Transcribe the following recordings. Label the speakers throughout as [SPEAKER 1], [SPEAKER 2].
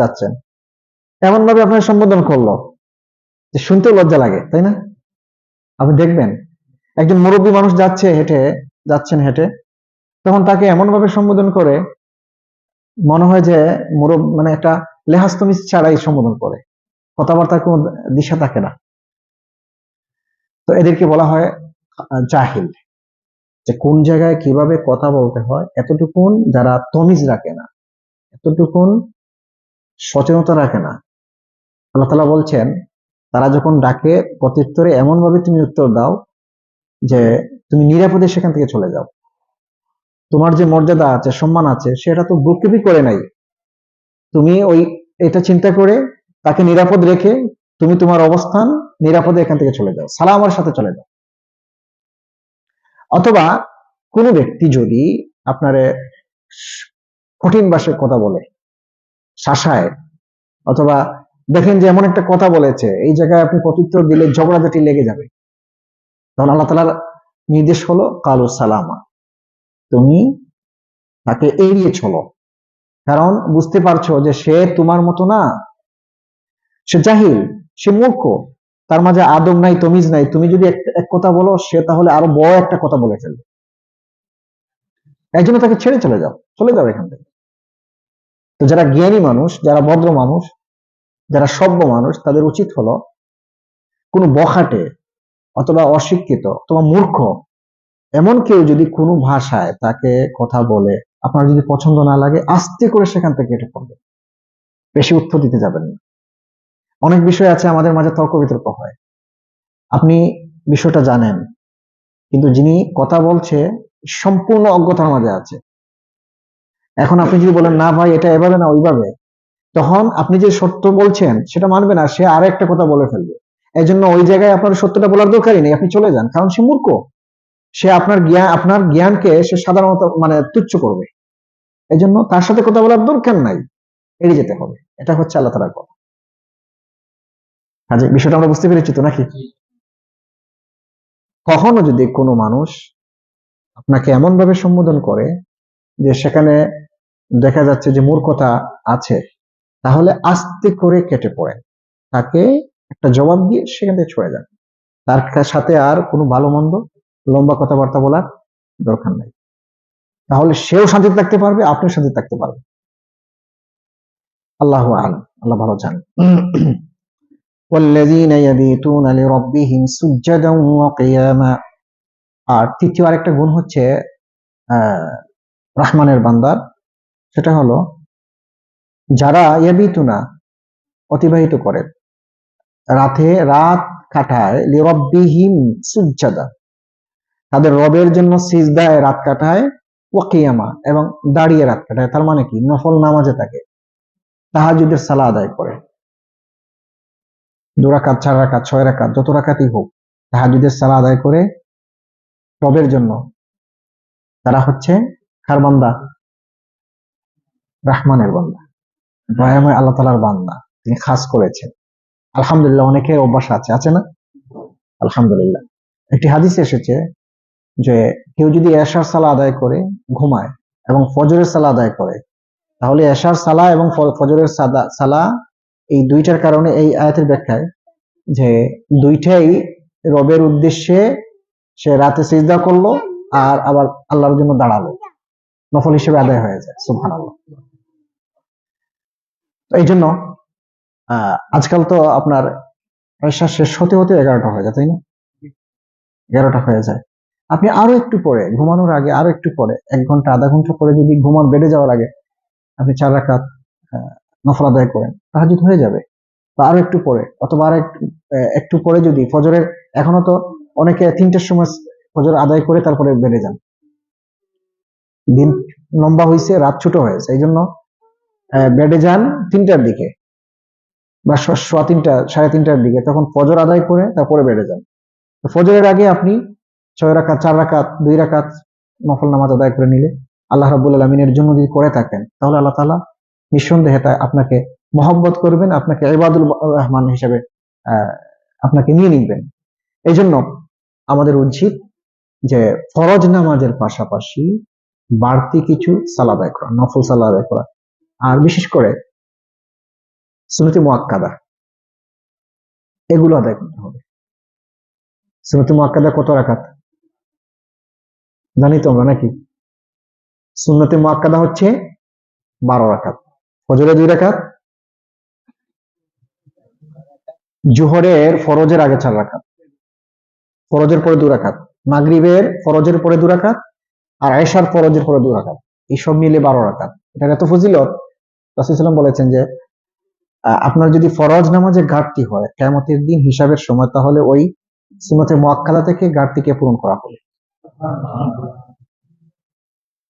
[SPEAKER 1] যাচ্ছেন। এমন ভাবে আপনার সম্বোধন করল, যে শুনতেও লজ্জা লাগে, তাই না? আপনি দেখবেন, একজন মুরব্বী মানুষ যাচ্ছে হেঁটে, যাচ্ছেন হেঁটে, তখন তাকে এমন ভাবে সম্বোধন করে, মনে হয় যে মুরব মানে একটা লেহাস্তমিজ ছাড়াই সম্বোধন করে। কথাবার্তার কোনো দিশা থাকে না। তো এদেরকে বলা হয়, জাহিল, যে কোন জায়গায় কীভাবে কথা বলতে হয়, এতটুকুন যারা তমিজ রাখে না, এতটুকুন সচেতনতা রাখে না। আল্লাহ তালা বলছেন, তারা যখন ডাকে প্রত্যুত্তরে এমন ভাবে তুমি উত্তর দাও যে তুমি নিরাপদে সেখান থেকে চলে যাও। তোমার যে মর্যাদা আছে, সম্মান আছে, সেটা তো বুকিবি করে নাই। তুমি ওই, এটা চিন্তা করে তাকে নিরাপদ রেখে তুমি তোমার অবস্থান নিরাপদে এখান থেকে চলে যাও, সালামার সাথে চলে যাও। অথবা কোনো ব্যক্তি যদি আপনারে কঠিন ভাষায় কথা বলে শাসায়। অথবা দেখেন যে এমন একটা কথা বলেছে, এই জায়গায় আপনি প্রত্যুত্তর দিলে ঝগড়াঝাটি লেগে যাবে। তখন আল্লাহ তালার নির্দেশ হলো, কালু সালামা, তুমি তাকে এড়িয়ে চলো। কারণ বুঝতে পারছ যে সে তোমার মতো না। সে জাহিল, সে মূর্খ, তার মাঝে আদব নাই, তমিজ নাই। তুমি যদি এক- কথা বলো, সে তাহলে আরও বড় একটা কথা বলে ফেলবে। এই তাকে ছেড়ে চলে যাও চলে যাও এখান থেকে। তো যারা জ্ঞানী মানুষ, যারা ভদ্র মানুষ, যারা সভ্য মানুষ, তাদের উচিত হলো কোনো বখাটে অথবা অশিক্ষিত অথবা মূর্খ এমন কেউ যদি কোনো ভাষায় তাকে কথা বলে, আপনার যদি পছন্দ না লাগে, আস্তে করে সেখান থেকে কেটে পড়বে বেশি উত্তর দিতে যাবেন না। অনেক বিষয় আছে আমাদের মাঝে তর্ক বিতর্ক হয়। আপনি বিষয়টা জানেন, কিন্তু যিনি কথা বলছে, সম্পূর্ণ অজ্ঞতার মাঝে আছে। এখন আপনি যদি বলেন না ভাই এটা এভাবে না ওইভাবে তখন আপনি যে সত্য বলছেন সেটা মানবে না সে আরও একটা কথা বলে ফেলবে। এই জন্য ওই জায়গায় আপনার সত্যটা বলার দরকারই নেই আপনি চলে যান কারণ সে মূর্খ। সে আপনার জ্ঞান আপনার জ্ঞানকে সে সাধারণত মানে তুচ্ছ করবে। এই জন্য তার সাথে কথা বলার দরকার নাই এড়িয়ে যেতে হবে। এটা হচ্ছে আল্লাহ তালার কথা। কাজে বিষয়টা আমরা বুঝতে পেরেছি তো নাকি? কখনো যদি কোনো মানুষ আপনাকে এমন ভাবে সম্বোধন করে যে সেখানে দেখা যাচ্ছে যে মূর্খতা আছে তাহলে আস্তে করে কেটে পড়েন তাকে একটা জবাব দিয়ে সেখান থেকে ছড়ে যান তার কা- সাথে আর কোনো ভালো মন্দ লম্বা কথাবার্তা বলার দরকার নাই তাহলে সেও শান্তিতে থাকতে পারবে আপনিও শান্তিতে থাকতে পারবেন আল্লাহ আলম আল্লাহ ভালো জানেন والذين يبيتون لربهم سجدا وقياما আর তৃতীয় আরেকটা গুণ হচ্ছে আহ, রহমানের বান্দার সেটা হলো, যারা ইয়াবিতুনা অতিবাহিত করে, রাতে রাত কাটায়, লিরব্বিহিম সুজ্জাদা। তাদের রবের জন্য সিজদায় রাত কাটায় ওয়াকিয়ামা এবং দাঁড়িয়ে রাত কাটায়। তার মানে কি? নফল নামাজে থাকে তাহাজুদের সালা আদায় করে। দু রাকাত, চার রাকাত, ছয় রাকাত, যত রাকাতই হোক তাহাজুদের সালা আদায় করে, রবের জন্য তারা হচ্ছে কার বান্দা রাহমানের বান্দা, দয়াময় আল্লাহ তালার বান্দা, তিনি খাস করেছেন। আলহামদুলিল্লাহ অনেকের অভ্যাস আছে আছে না? আলহামদুলিল্লাহ। একটি হাদিস এসেছে যে কেউ যদি এশার সালা আদায় করে, ঘুমায় এবং ফজরের সালা আদায় করে, তাহলে এশার সালা এবং ফজরের সালা এই দুইটার কারণে এই আয়াতের ব্যাখ্যায় যে দুইটাই রবের উদ্দেশ্যে সে রাতে সিজদা করল আর আবার আল্লাহর জন্য দাঁড়াল। নফল হিসেবে আদায় হয়ে যায়, সুবহানাল্লাহ। তো এই জন্য আজকাল তো আপনার এশা শেষ হতে হতে এগারোটা হয়ে যায় তাই না? এগারোটা হয়ে যায়। আপনি আরও একটু পরে ঘুমানোর আগে আরও একটু পরে এক ঘণ্টা আধা ঘণ্টা পরে যদি ঘুমান বেডে যাওয়ার আগে আপনি চার আহ, নফল আদায় করেন তাহাজুদ হয়ে যাবে। বা আরও একটু পরে অথবা আর একটু পরে যদি ফজরের এখনও তো অনেকে তিনটের সময় ফজর আদায় করে তারপরে বেড়ে যান। দিন লম্বা হয়েছে রাত ছোট হয়েছে এই জন্য বেডে যান তিনটার দিকে বা সোয়া তিনটা, সাড়ে তিনটার দিকে। তখন ফজর আদায় করে তারপরে বেড়ে যান। ফজরের আগে আপনি ছয় রাকাত, চার রাকাত, দুই রাকাত নফল নামাজ আদায় করে নিলে আল্লাহ রাবুল আলমিনের জন্য যদি করে থাকেন, তাহলে আল্লাহ তালা নিঃসন্দেহে তা আপনাকে মহব্বত করবেন, আপনাকে ইবাদুল রহমান হিসেবে আপনাকে নিয়ে নিবেন। এই জন্য আমাদের উচিত যে ফরজ নামাজের পাশাপাশি বাড়তি কিছু সালা আদায় করা, নফল সালা আদায় করা। আর বিশেষ করে সুনতি মোয়াক্কাদা এগুলো আদায় করতে হবে। সুনতি মোয়াক্কাদা কত রাখাত জানি তোমরা নাকি? সুন্নতি মোয়াক্কাদা হচ্ছে বারো রাখাত ফজরে দুই রাখাত জোহরের ফরজের আগে চার রাখাত ফরজের পরে দু রাখাত মাগরিবের ফরজের পরে দু রাখাত আর আয়েশার ফরজের পরে দু রাখাত এইসব মিলে বারো রাখাত এটার এত ফজিলত? রাসুলাম বলেছেন যে আহ, আপনার যদি ফরজ নামাজে ঘাটতি হয় কেমতের দিন হিসাবের সময় তাহলে ওই সুনতে মোয়াক্কালা থেকে ঘাটতিকে পূরণ করা হবে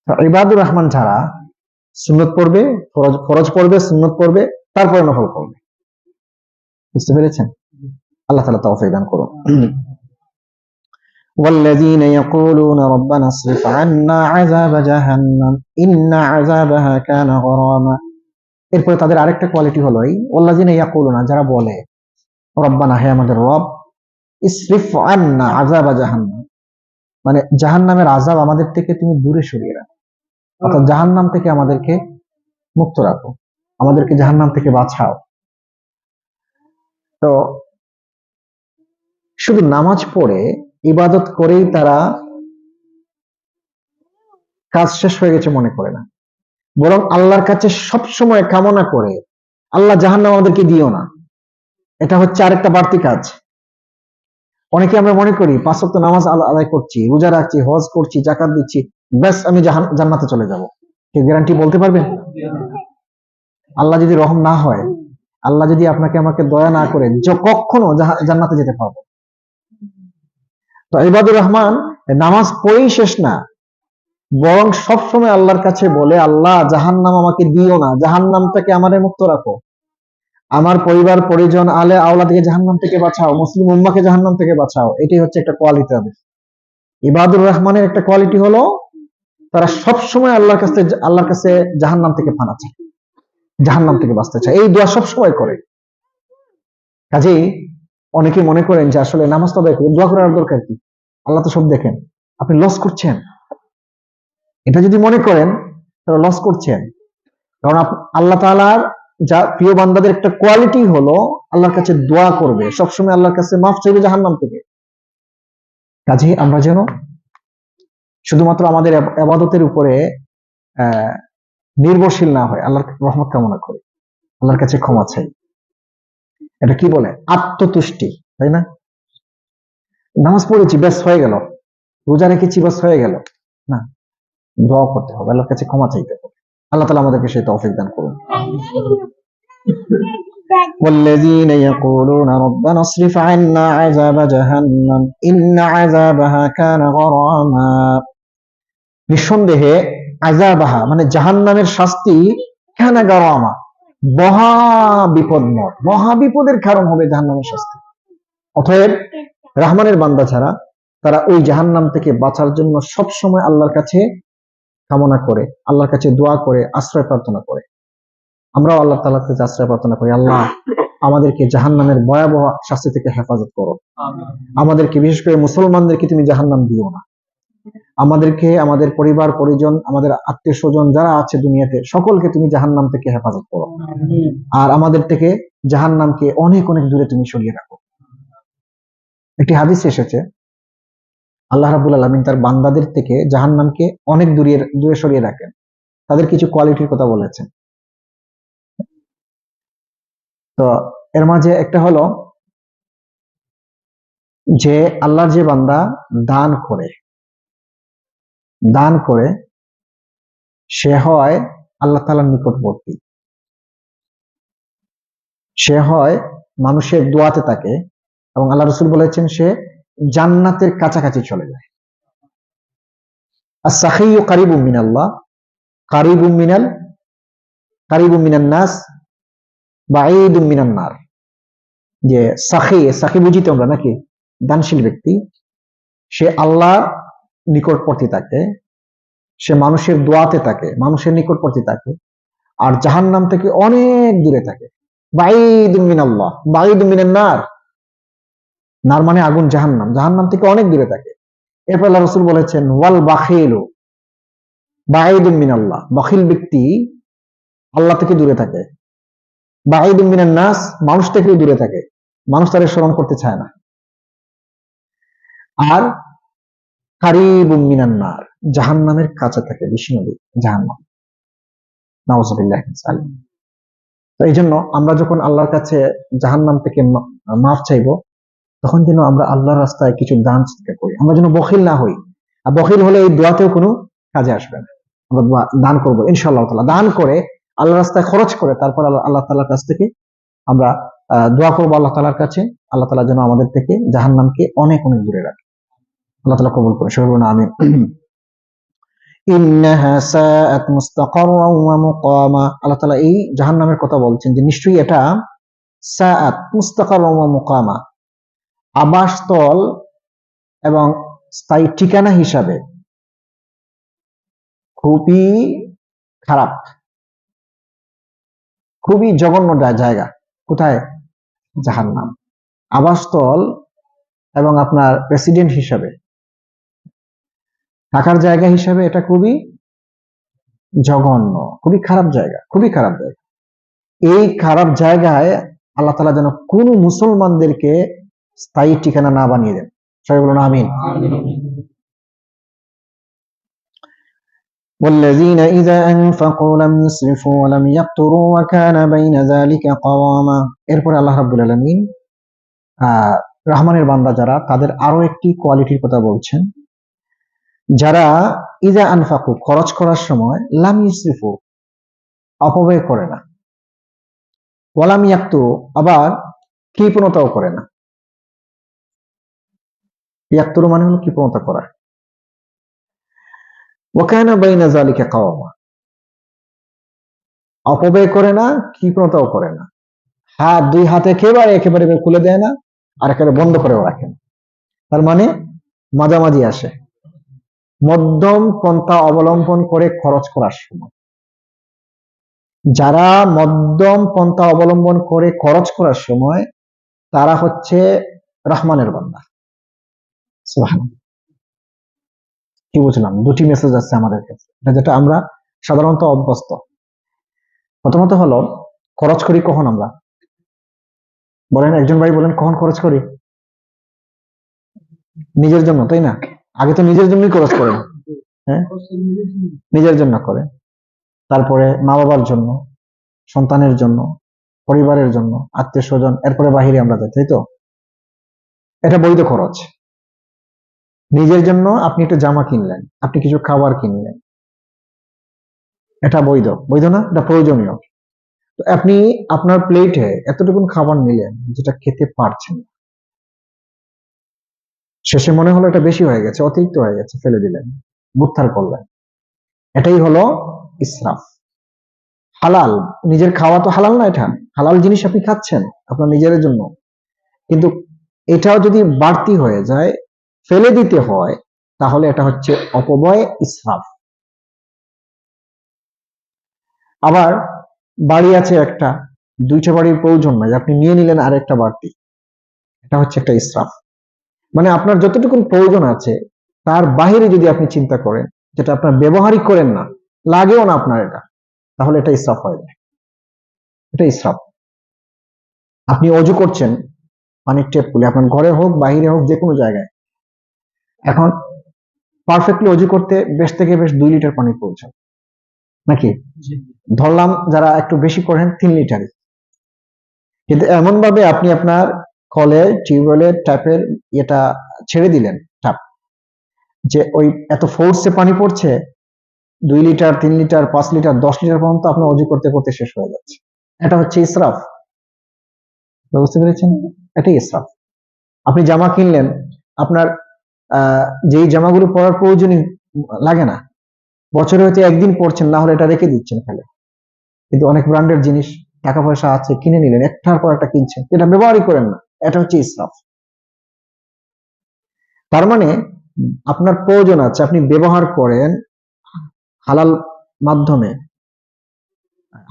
[SPEAKER 1] তো ইবাদুর রহমান ছাড়া সুন্নত পড়বে ফরজ ফরজ পড়বে সুন্নত পড়বে তারপরে নফল পড়বে বুঝতে পেরেছেন আল্লাহ তালা তৌফিক দান করুন والذين يقولون ربنا اصرف عنا عذاب جهنم إن عذابها كان غراما এরপরে তাদের আরেকটা কোয়ালিটি হলো এই ওল্লাজিনা ইয়াকুলুনা যারা বলে রব্বানা হে আমাদের রব ইসরিফ আন্না আযাবা জাহান্নাম মানে জাহান্নামের আযাব আমাদের থেকে তুমি দূরে সরিয়ে রাখো। অর্থাৎ জাহান্নাম থেকে আমাদেরকে মুক্ত রাখো আমাদেরকে জাহান্নাম থেকে বাঁচাও। তো শুধু নামাজ পড়ে ইবাদত করেই তারা কাজ শেষ হয়ে গেছে মনে করে না। বরং আল্লাহর কাছে সব সময় কামনা করে, আল্লাহ জাহান্নাম আমাদেরকে দিও না। এটা হচ্ছে আরেকটা বাড়তি কাজ। অনেকে আমরা মনে করি, পাঁচ ওয়াক্ত নামাজ আদা- আদায় করছি, রোজা রাখছি, হজ করছি জাকাত দিচ্ছি, ব্যাস আমি জান্নাতে চলে যাব। কে গ্যারান্টি বলতে পারবেন আল্লাহ যদি রহম না হয়, আল্লাহ যদি আপনাকে আমাকে দয়া না করে কখনো জান্নাতে যেতে পারব তো ইবাদুর রহমান, নামাজ পড়েই শেষ না বরং সবসময় আল্লাহর কাছে বলে, আল্লাহ, জাহান্নাম আমাকে দিও না। জাহান্নাম থেকে আমারে মুক্ত রাখো। আমার পরিবার, পরিজন, আলে, আওলাদকে জাহান্নাম থেকে বাঁচাও। মুসলিম উম্মাকে জাহান্নাম থেকে বাঁচাও। এটাই হচ্ছে একটা কোয়ালিটি তাদের ইবাদুর রহমানের একটা কোয়ালিটি হলো, তারা সবসময় আল্লাহর কাছে আল্লাহর কাছে জাহান্নাম থেকে ফানা চায়। জাহান্নাম থেকে বাঁচতে চায়। এই দোয়া সবসময় করে। কাজেই অনেকে মনে করেন যে, আসলে নামাজ তবে দোয়া করার দরকার কি? আল্লাহ তো সব দেখেন। আপনি লস করছেন। এটা যদি মনে করেন, তাহলে লস করছেন কারণ আল্লাহ তাআলার যা প্রিয় বান্দাদের একটা কোয়ালিটি হলো, আল্লাহর কাছে দোয়া করবে। সবসময় আল্লাহর কাছে মাফ চাইবে জাহান্নাম থেকে। কাজে আমরা যেন শুধুমাত্র আমাদের আবাদতের উপরে নির্ভরশীল না হয়। আল্লাহর রহমত কামনা করি। আল্লাহর কাছে ক্ষমা চাই। এটা কি বলে? আত্মতুষ্টি, তাই না? নামাজ পড়েছি ব্যাস হয়ে গেল। রোজা রেখেছি ব্যাস হয়ে গেল। না। দোয়া করতে হবে আল্লাহর কাছে ক্ষমা চাইতে হবে আল্লাহ তালা আমাদেরকে সেই তৌফিক দান করুন والذين يقولون ربنا اصرف عنا عذاب جهنم إن عذابها كان غراما নিঃসন্দেহে আজাবাহা মানে জাহান্নামের শাস্তি কেন গরামা মহা বিপদময় মহা বিপদের কারণ হবে জাহান্নামের শাস্তি অতএব রহমানের বান্দা ছাড়া তারা ওই জাহান্নাম থেকে বাঁচার জন্য সব সময় আল্লাহর কাছে কামনা করে আল্লাহর কাছে দোয়া করে আশ্রয় প্রার্থনা করে। আমরাও আল্লাহ তাআলার কাছে আশ্রয় প্রার্থনা করি আল্লাহ আমাদেরকে জাহান্নামের ভয়াবহ শাস্তি থেকে হেফাজত করো। আমাদেরকে বিশেষ করে মুসলমানদেরকে তুমি জাহান্নাম দিও না। আমাদেরকে আমাদের পরিবার পরিজন আমাদের আত্মীয় স্বজন যারা আছে দুনিয়াতে সকলকে তুমি জাহান্নাম থেকে হেফাজত করো। আর আমাদের থেকে জাহান্নামকে অনেক অনেক দূরে তুমি সরিয়ে রাখো। একটি হাদিস এসেছে আল্লাহ রাবুল আলমিন তার বান্দাদের থেকে জাহান্নামকে অনেক দূরে দূরে সরিয়ে রাখেন। তাদের কিছু কোয়ালিটির কথা বলেছেন। তো এর মাঝে একটা হলো যে আল্লাহর যে বান্দা দান করে দান করে সে হয় আল্লাহ তালার নিকটবর্তী। সে হয় মানুষের দোয়াতে থাকে এবং আল্লাহ রসুল বলেছেন সে জান্নাতের কাছাকাছি চলে যায়। মিনাল্লাহ মিনাল বা যে সাখি সাখি বুঝি নাকি? দানশীল ব্যক্তি। সে আল্লাহর নিকটবর্তী থাকে সে মানুষের দোয়াতে থাকে মানুষের নিকটবর্তী থাকে আর জাহান্নাম থেকে অনেক দূরে থাকে বাইদুম মিনাল্লাহ বাইদুম মিনান নার। নার মানে আগুন জাহান্নাম। জাহান্নাম থেকে অনেক দূরে থাকে। এরপর আল্লাহ রসুল বলেছেন, ওয়াল বাখিলু বাইদুম মিনাল্লাহ। বাখিল ব্যক্তি আল্লাহ থেকে দূরে থাকে। বাঈদুম নাস, মানুষ থেকেও দূরে থাকে। মানুষ তাদের স্মরণ করতে চায় না। আর কারিবুম মিনান নার, জাহান্নামের কাছে থাকে বিষ্ণু নদী, জাহান্নাম। নাউজুবিল্লাহ তো এই জন্য আমরা যখন আল্লাহর কাছে জাহান্নাম থেকে মা- মাফ চাইব তখন যেন আমরা আল্লাহর রাস্তায় কিছু দান সদকা করি। আমরা যেন বখিল না হই। আর বখিল হলে এই দোয়াতেও কোনো কাজে আসবে না। আমরা দান করব, ইনশাআল্লাহ তাআলা। দান করে আল্লাহ রাস্তায় খরচ করে তারপর আল্লাহ তাআলার কাছ থেকে আমরা দোয়া করব আল্লাহ তাআলার কাছে। আল্লাহ তাআলা যেন আমাদের থেকে জাহান্নামকে অনেক অনেক দূরে রাখে। আল্লাহ তালা কবুল করে সাআত মুস্তাকাররান আল্লাহ এই জাহান্নামের কথা বলছেন যে নিশ্চয়ই এটা সাআত মুস্তাকাররান মুকামা। আবাসস্থল এবং স্থায়ী ঠিকানা হিসাবে খুবই খারাপ। খুবই জঘন্য জায়গা। কোথায়? জাহান্নাম। আবাসস্থল এবং আপনার প্রেসিডেন্ট হিসাবে। থাকার জায়গা হিসাবে এটা খুবই জঘন্য। খুবই খারাপ জায়গা, খুবই খারাপ জায়গা। এই খারাপ জায়গায় আল্লাহ তালা যেন কোন মুসলমানদেরকে স্থায়ী ঠিকানা না বানিয়ে দেন সবাই বলুন আমিন والذين إذا أنفقوا لم يسرفوا ولم يقتروا وكان بين ذلك قواما এরপরে আল্লাহ রাব্বুল আলামিন আহ, রহমানের বান্দা যারা তাদের আরো একটি কোয়ালিটির কথা বলছেন যারা ইজা আনফাকু খরচ করার সময় লাম ইসরিফু অপব্যয় করে না ওয়ালাম ইয়াক্তু আবার কৃপণতাও করে না ইয়াক্তুর মানে হলো কৃপণতা করা। ওকানা বাইনা জালিকা কাওয়ামা অপব্যয় করে না কৃপণতাও করে না। হাত দুই হাতে একেবারে একেবারে খুলে দেয় না, আর একেবারে বন্ধ করেও রাখে না। তার মানে মাঝামাঝি আসে। মধ্যম পন্থা অবলম্বন করে খরচ করার সময়। যারা মধ্যম পন্থা অবলম্বন করে খরচ করার সময়, তারা হচ্ছে রহমানের বান্দা। কি বুঝলাম দুটি মেসেজ আছে আমাদের কাছে। যেটা আমরা সাধারণত অভ্যস্ত। প্রথমত হলো, খরচ করি কখন আমরা? বলেন, একজন ভাই বলেন, কখন খরচ করি? নিজের জন্য, তাই না? আগে তো নিজের জন্যই খরচ করেন হ্যাঁ? নিজের জন্য করে। তারপরে মা বাবার জন্য, সন্তানের জন্য, পরিবারের জন্য আত্মীয় স্বজন এরপরে বাহিরে আমরা যাই, তাই তো? এটা বৈধ খরচ। নিজের জন্য আপনি একটা জামা কিনলেন, আপনি কিছু খাবার কিনলেন। এটা বৈধ বৈধ না? এটা প্রয়োজনীয়। তো আপনি আপনার প্লেটে এতটুকুন খাবার নিলেন যেটা খেতে পারছেন শেষে মনে হলো এটা বেশি হয়ে গেছে, অতিরিক্ত হয়ে গেছে, ফেলে দিলেন বুত্থার করলেন। এটাই হলো ইসরাফ। হালাল, নিজের খাওয়া তো হালাল না এটা। হালাল জিনিস আপনি খাচ্ছেন আপনার নিজের জন্য। কিন্তু এটাও যদি বাড়তি হয়ে যায় ফেলে দিতে হয়, তাহলে এটা হচ্ছে অপব্যয়, ইসরাফ। আবার বাড়ি আছে একটা, দুইটা বাড়ির প্রয়োজন নাই, আপনি নিয়ে নিলেন আরেকটা বাড়তি। এটা হচ্ছে একটা ইসরাফ। মানে আপনার যতটুকু প্রয়োজন আছে, তার বাইরে যদি আপনি চিন্তা করেন, যেটা আপনার ব্যবহারই করেন না, লাগেও না আপনার এটা, তাহলে এটা ইসরাফ হয়ে যায়। এটা ইসরাফ। আপনি অজু করছেন, পানির টেপ খুলে আপনার ঘরে হোক, বাহিরে হোক, যে কোনো জায়গায় এখন পারফেক্টলি অজু করতে বেশ থেকে বেশ দুই লিটার পানি প্রয়োজন নাকি? ধরলাম যারা একটু বেশি করেন তিন লিটারই কিন্তু এমন ভাবে আপনি আপনার কলে টিউবওয়েলের ট্যাপের এটা ছেড়ে দিলেন ট্যাপ যে ওই এত ফোর্সে পানি পড়ছে দুই লিটার তিন লিটার পাঁচ লিটার দশ লিটার পর্যন্ত আপনার অজু করতে করতে শেষ হয়ে যাচ্ছে। এটা হচ্ছে ইসরাফ বুঝতে পেরেছেন? এটাই ইসরাফ আপনি জামা কিনলেন আপনার যেই জামাগুলো পরার প্রয়োজনই লাগে না। বছরে হয়তো একদিন পরছেন, না হলে এটা রেখে দিচ্ছেন ফেলে কিন্তু অনেক ব্র্যান্ডের জিনিস টাকা পয়সা আছে, কিনে নিলেন, একটার পর একটা কিনছেন, এটা ব্যবহারই করেন না। এটা হচ্ছে ইসরাফ। তার মানে আপনার প্রয়োজন আছে, আপনি ব্যবহার করেন হালাল মাধ্যমে,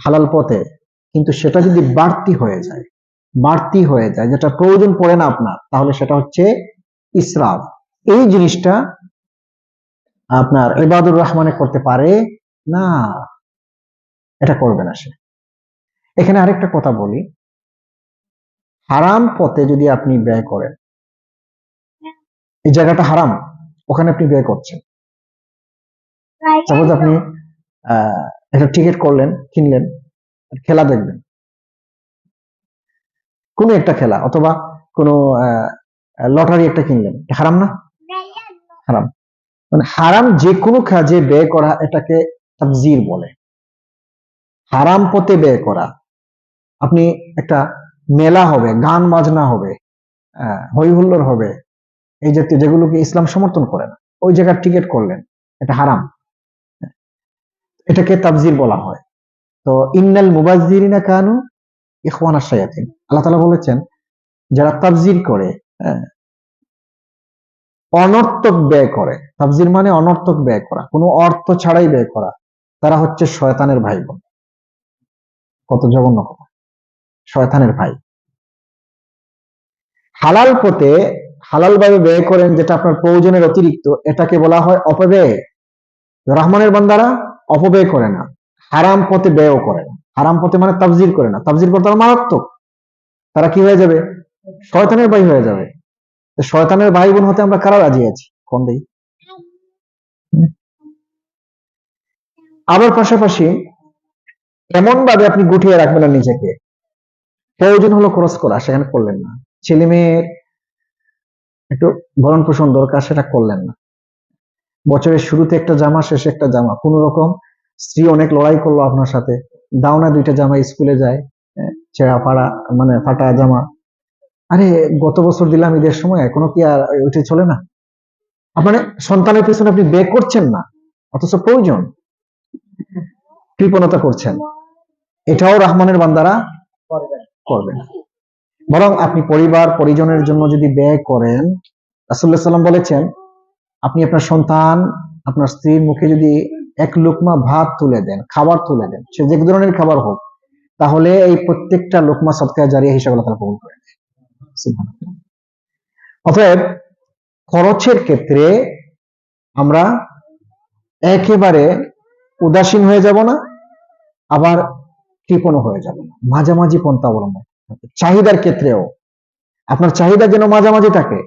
[SPEAKER 1] হালাল পথে, কিন্তু সেটা যদি বাড়তি হয়ে যায়, বাড়তি হয়ে যায়, যেটা প্রয়োজন পড়ে না আপনার, তাহলে সেটা হচ্ছে ইসরাফ। এই জিনিসটা আপনার ইবাদুর রহমানে করতে পারে না? এটা করবে না সে। এখানে আরেকটা কথা বলি। হারাম পথে যদি আপনি ব্যয় করেন এই জায়গাটা হারাম ওখানে আপনি ব্যয় করছেন। সাপোজ আপনি আহ, একটা টিকিট করলেন কিনলেন খেলা দেখবেন। কোনো একটা খেলা অথবা কোনো লটারি একটা কিনলেন এটা হারাম না? হারাম। মানে হারাম যে কোনো কাজে ব্যয় করা এটাকে তাবজির বলে। হারাম পথে ব্যয় করা। আপনি একটা মেলা হবে গান বাজনা হবে হই হুল্লোড় হবে এই জাতীয় যেগুলোকে ইসলাম সমর্থন করে না ওই জায়গার টিকিট করলেন এটা হারাম। এটাকে তাবজির বলা হয়। তো ইন্নাল মুবাজ্জিরিনা কানু ইখওয়ানা শায়াতিন। আল্লাহ তাআলা বলেছেন যারা তাবজির করে হ্যাঁ, অনর্থক ব্যয় করে। তাবজির মানে অনর্থক ব্যয় করা। কোনো অর্থ ছাড়াই ব্যয় করা। তারা হচ্ছে শয়তানের ভাই বোন কত জঘন্য কথা। শয়তানের ভাই। হালাল পথে হালাল ভাবে ব্যয় করেন যেটা আপনার প্রয়োজনের অতিরিক্ত, এটাকে বলা হয় অপব্যয়। রহমানের বান্দারা অপব্যয় করে না। হারাম পথে ব্যয়ও করে না। হারাম পথে মানে তাবজির করে না। তাবজির করতে মারাত্মক। তারা কি হয়ে যাবে? শয়তানের ভাই হয়ে যাবে। শয়তানের ভাই বোন হতে আমরা কারা রাজি আছি? কোন দিই আবার পাশাপাশি এমন ভাবে আপনি গুটিয়ে রাখবেন না নিজেকে। প্রয়োজন হলো খরচ করা সেখানে করলেন না। ছেলে মেয়ের একটু ভরণ পোষণ দরকার সেটা করলেন না। বছরের শুরুতে একটা জামা শেষে একটা জামা। কোন রকম স্ত্রী অনেক লড়াই করল আপনার সাথে। দাও না দুইটা জামা স্কুলে যায় হ্যাঁ, ছেঁড়া ফাড়া মানে ফাটা জামা। আরে, গত বছর দিলাম ঈদের সময়, এখনও কি আর ওইটা চলে না? আপনার সন্তানের পেছনে আপনি বে করছেন না, অথচ প্রয়োজন। কৃপণতা করছেন। এটাও রহমানের বান্দারা করবে না বরং আপনি পরিবার, পরিজনের জন্য যদি ব্যয় করেন রাসুল্লাহ সাল্লাম বলেছেন, আপনি আপনার সন্তান, আপনার স্ত্রীর মুখে যদি এক লোকমা ভাত তুলে দেন, খাবার তুলে দেন, সে যে ধরনের খাবার হোক, তাহলে এই প্রত্যেকটা লোকমা সৎকার জারিয়া হিসাবে তাআলা কবুল করে। অতএব খরচের ক্ষেত্রে আমরা একেবারে উদাসীন হয়ে যাব না, আবার কৃপণ হয়ে যাব না। মাঝামাঝি পন্থা অবলম্বন চাহিদার ক্ষেত্রেও। আপনার চাহিদা যেন মাঝামাঝি থাকে।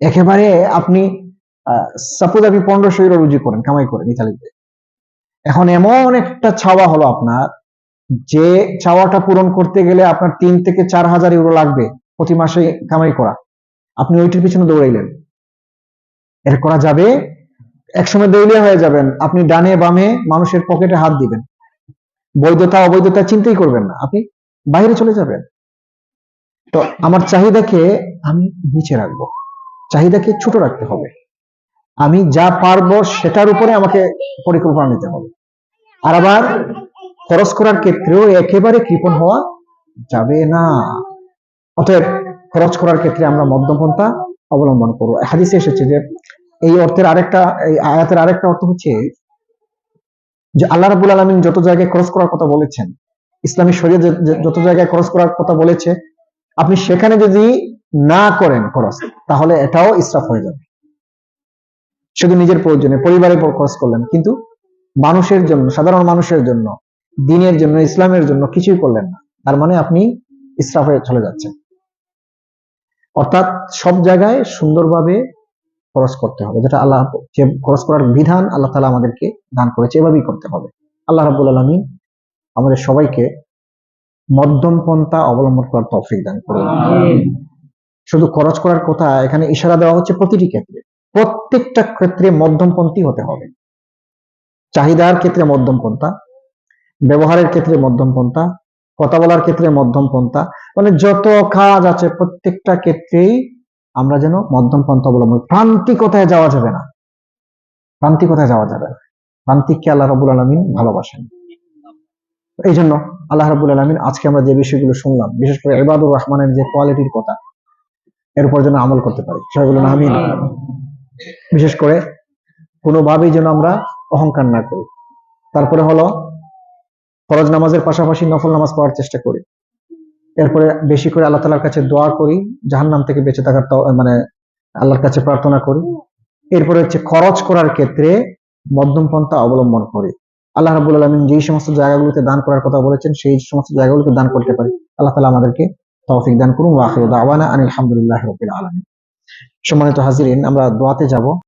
[SPEAKER 1] একেবারে আপনি সাপোজ আপনি পনেরোশো ইউরো রুজি করেন, কামাই করেন ইতালিতে। এখন এমন একটা ছাওয়া হলো আপনার, যে ছাওয়াটা পূরণ করতে গেলে আপনার তিন থেকে চার হাজার ইউরো লাগবে। প্রতি মাসে কামাই করা। আপনি ওইটির পিছনে দৌড়াইলেন। এর করা যাবে, একসময় দৌড়িয়া হয়ে যাবেন। আপনি ডানে বামে মানুষের পকেটে হাত দিবেন। বৈধতা, অবৈধতা চিন্তাই করবেন না। আপনি বাইরে চলে যাবেন। তো আমার চাহিদাকে আমি নিচে রাখব। চাহিদাকে ছোট রাখতে হবে। আমি যা পারব সেটার উপরে আমাকে পরিকল্পনা নিতে হবে। আর আবার খরচ করার ক্ষেত্রেও একেবারে কৃপণ হওয়া যাবে না। অতএব খরচ করার ক্ষেত্রে আমরা মধ্যমপন্থা অবলম্বন করব। হাদিসে এসেছে যে, এই অর্থের আরেকটা, এই আয়াতের আরেকটা অর্থ হচ্ছে যে আল্লাহ রাবুল আলমিন যত জায়গায় খরচ করার কথা বলেছেন, ইসলামী শরীয় যত জায়গায় খরচ করার কথা বলেছে, আপনি সেখানে যদি না করেন খরচ, তাহলে এটাও ইসরাফ হয়ে যাবে। শুধু নিজের প্রয়োজনে, পরিবারের পর খরচ করলেন, কিন্তু মানুষের জন্য, সাধারণ মানুষের জন্য, দিনের জন্য, ইসলামের জন্য কিছুই করলেন না। তার মানে আপনি ইসরাফ হয়ে চলে যাচ্ছেন। অর্থাৎ সব জায়গায় সুন্দরভাবে খরচ করতে হবে যেটা আল্লাহ যে খরচ করার বিধান আল্লাহ তালা আমাদেরকে দান করেছে এভাবেই করতে হবে। আল্লাহ রাবুল আলমী আমাদের সবাইকে মধ্যম পন্থা অবলম্বন করার তৌফিক দান করুন। শুধু খরচ করার কথা এখানে ইশারা দেওয়া হচ্ছে প্রতিটি ক্ষেত্রে। প্রত্যেকটা ক্ষেত্রে মধ্যমপন্থী হতে হবে। চাহিদার ক্ষেত্রে মধ্যম পন্থা ব্যবহারের ক্ষেত্রে মধ্যম পন্থা কথা বলার ক্ষেত্রে মধ্যম পন্থা। মানে যত কাজ আছে প্রত্যেকটা ক্ষেত্রেই আমরা যেন মধ্যম পন্থা অবলম্বন প্রান্তিকতায় যাওয়া যাবে না? প্রান্তিকতায় যাওয়া যাবে? না প্রান্তিককে আল্লাহ রবুল আলমিন ভালোবাসেন। এই জন্য আল্লাহ রবুল আলমিন আজকে আমরা যে বিষয়গুলো শুনলাম, বিশেষ করে এবাদুর রহমানের যে কোয়ালিটির কথা, এর উপর যেন আমল করতে পারি। সেগুলো না আমিন। বিশেষ করে কোনোভাবেই যেন আমরা অহংকার না করি। তারপরে হলো ফরজ নামাজের পাশাপাশি নফল নামাজ পড়ার চেষ্টা করি। এরপরে বেশি করে আল্লাহ তালার কাছে দোয়া করি জাহান নাম থেকে বেঁচে থাকার মানে আল্লাহর কাছে প্রার্থনা করি। এরপরে হচ্ছে খরচ করার ক্ষেত্রে মধ্যম পন্থা অবলম্বন করি। আল্লাহ রাবুল আলমিন যেই সমস্ত জায়গাগুলোতে দান করার কথা বলেছেন, সেই সমস্ত জায়গাগুলোতে দান করতে পারি। আল্লাহ তালা আমাদেরকে তৌফিক দান করুন। ওয়াখির দাওয়ানা আনিল আলহামদুলিল্লাহ রবিল আলমিন। সম্মানিত হাজিরিন, আমরা দোয়াতে যাব।